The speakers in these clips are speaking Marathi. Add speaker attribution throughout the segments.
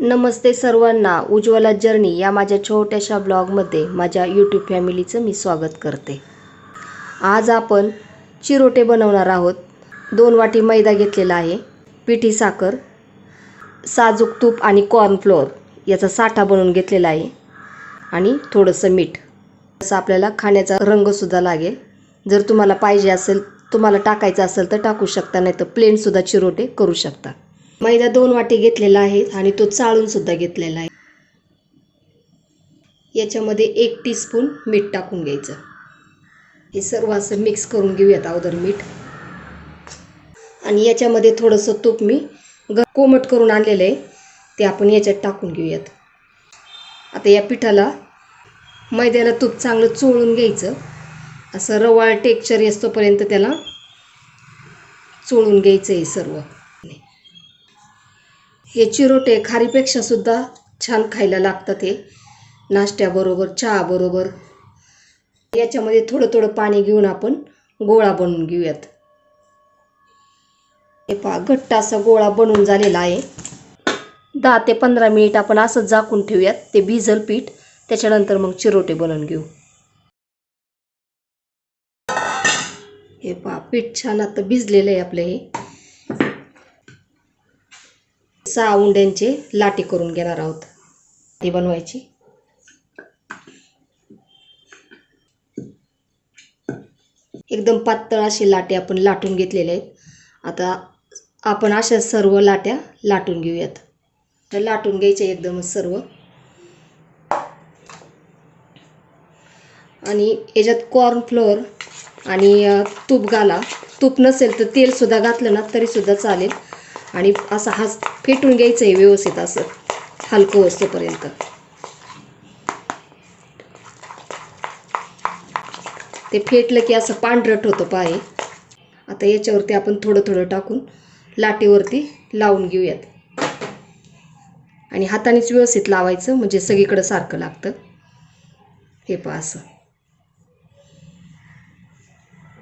Speaker 1: नमस्ते सर्वांना. उज्ज्वला जर्नी या माझ्या छोट्याशा ब्लॉगमध्ये माझ्या यूट्यूब फॅमिलीचं मी स्वागत करते. आज आपण चिरोटे बनवणार आहोत. दोन वाटी मैदा घेतलेला आहे पिठी साखर साजूक तूप आणि कॉर्नफ्लोअर याचा साठा बनवून घेतलेला आहे आणि थोडंसं मीठ. असं आपल्याला खाण्याचा रंगसुद्धा लागेल. जर तुम्हाला पाहिजे असेल तुम्हाला टाकायचं असेल तर टाकू शकता नाही तर प्लेनसुद्धा चिरोटे करू शकता. मैदा दोन वाटी घेतलेला आहे आणि तो चाळून सुद्धा घेतलेला आहे. याच्यामध्ये एक टीस्पून मीठ टाकून घ्यायचं. हे सर्व असं मिक्स करून घेऊयात अगोदर मीठ. आणि याच्यामध्ये थोडंसं तूप मी ग कोमट करून आणलेलं आहे. ते आपण याच्यात टाकून घेऊयात. आता या पिठाला मैद्याला तूप चांगलं चोळून घ्यायचं. असं रवाळ टेक्चर येतोपर्यंत त्याला चोळून घ्यायचं आहे सर्व. हे चिरोटे खारीपेक्षा सुद्धा छान खायला लागतात हे. नाश्त्याबरोबर चहाबरोबर याच्यामध्ये थोडं थोडं पाणी घेऊन आपण गोळा बनवून घेऊयात. हे पहा घट्ट असा गोळा बनवून झालेला आहे. दहा ते पंधरा मिनिट आपण असंच झाकून ठेवूयात ते भिजल पीठ. त्याच्यानंतर मग चिरोटे बनवून घेऊ. हे पहा पीठ छान आता भिजलेलं आहे आपलं हे. सहा उंड्यांचे लाटी करून घेणार आहोत. ती बनवायची. एकदम पातळ अशी लाटे आपण लाटून घेतलेले आहेत. आता आपण अशा सर्व लाट्या लाटून घेऊयात. तर लाटून घ्यायच्या एकदमच सर्व. आणि याच्यात कॉर्नफ्लोअर आणि तूप घाला. तूप नसेल तर तेलसुद्धा घातलं ना तरीसुद्धा चालेल. आणि असा हस फेटून घ्यायचं आहे व्यवस्थित असं. हलकं वस्तूपर्यंत. ते फेटलं की असं पांढरट होतं पाय. आता याच्यावरती आपण थोडं थोडं टाकून लाटेवरती लावून घेऊयात. आणि हातानेच व्यवस्थित लावायचं म्हणजे सगळीकडं सारखं लागतं. हे पहा असं.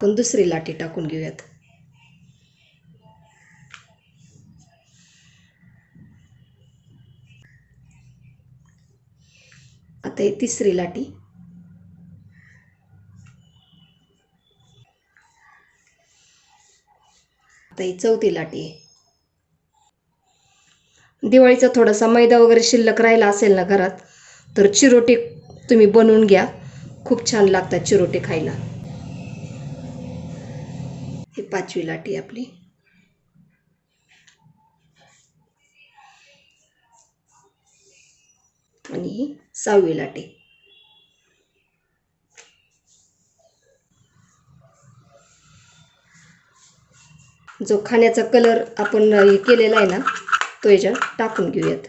Speaker 1: पण दुसरी लाटी टाकून घेऊयात. आता ही तिसरी लाटी. आता ही चौथी लाटी. आहे दिवाळीचा थोडासा मैदा वगैरे शिल्लक राहिला असेल ना घरात तर चिरोटे तुम्ही बनवून घ्या. खूप छान लागतात चिरोटे खायला. ही पाचवी लाटी आपली. आणि ही सहावी लाटे. जो खाण्याचा कलर आपण हे केलेला आहे ना तो याच्यात टाकून घेऊयात.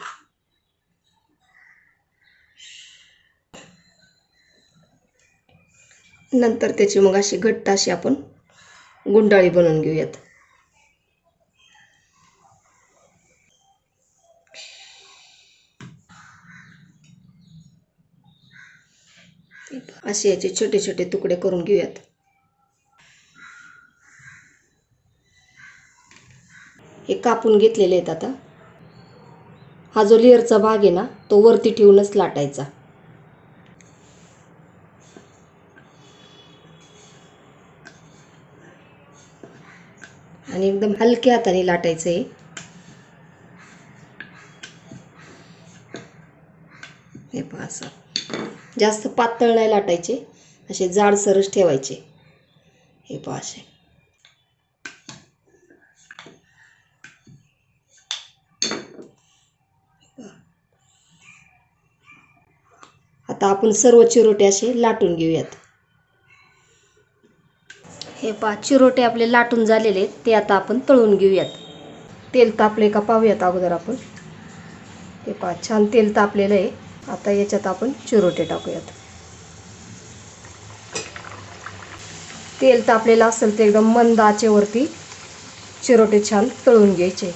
Speaker 1: नंतर त्याची मग अशी घट्ट अशी आपण गुंडाळी बनवून घेऊयात. असे याचे छोटे छोटे तुकडे करून घेऊयात. हे कापून घेतलेले आहेत आता. हा जो लेअरचा भाग आहे ना तो वरती ठेवूनच लाटायचा. आणि एकदम हलक्या हाताने लाटायचं आहे जास्त पातळ नाही लाटायचे असे जाडसरच ठेवायचे. हे पहा असे. आता आपण सर्व चिरोटे असे लाटून घेऊयात. हे पहा चिरोटे आपले लाटून झालेले आहेत ते आता आपण तळून घेऊयात. तेल तापले का पाहूयात अगोदर आपण. हे पहा छान तेल तापलेलं आहे. आता याच्यात आपण चिरोटे टाकूयात. तेल तापलेलं असेल ते एकदम मंद आचेवरती चिरोटे छान तळून घ्यायचे.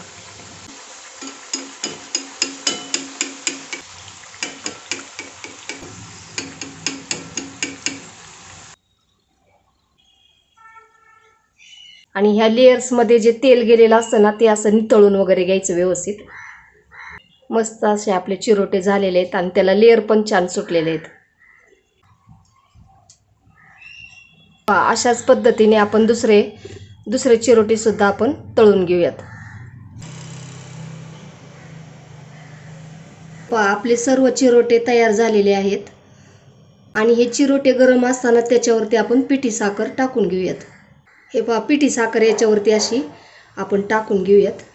Speaker 1: आणि ह्या लेयर्समध्ये जे तेल गेलेलं असतं ना ते असं नितळून वगैरे घ्यायचं व्यवस्थित. मस्त असे आपले चिरोटे झालेले आहेत आणि त्याला लेअर पण छान सुटलेले आहेत. पहा, अशाच पद्धतीने आपण दुसरे दुसरे चिरोटेसुद्धा आपण तळून घेऊयात. पहा आपले सर्व चिरोटे तयार झालेले आहेत. आणि हे चिरोटे गरम असताना त्याच्यावरती आपण पिठी साखर टाकून घेऊयात. हे पहा पिठी साखर याच्यावरती अशी आपण टाकून घेऊयात.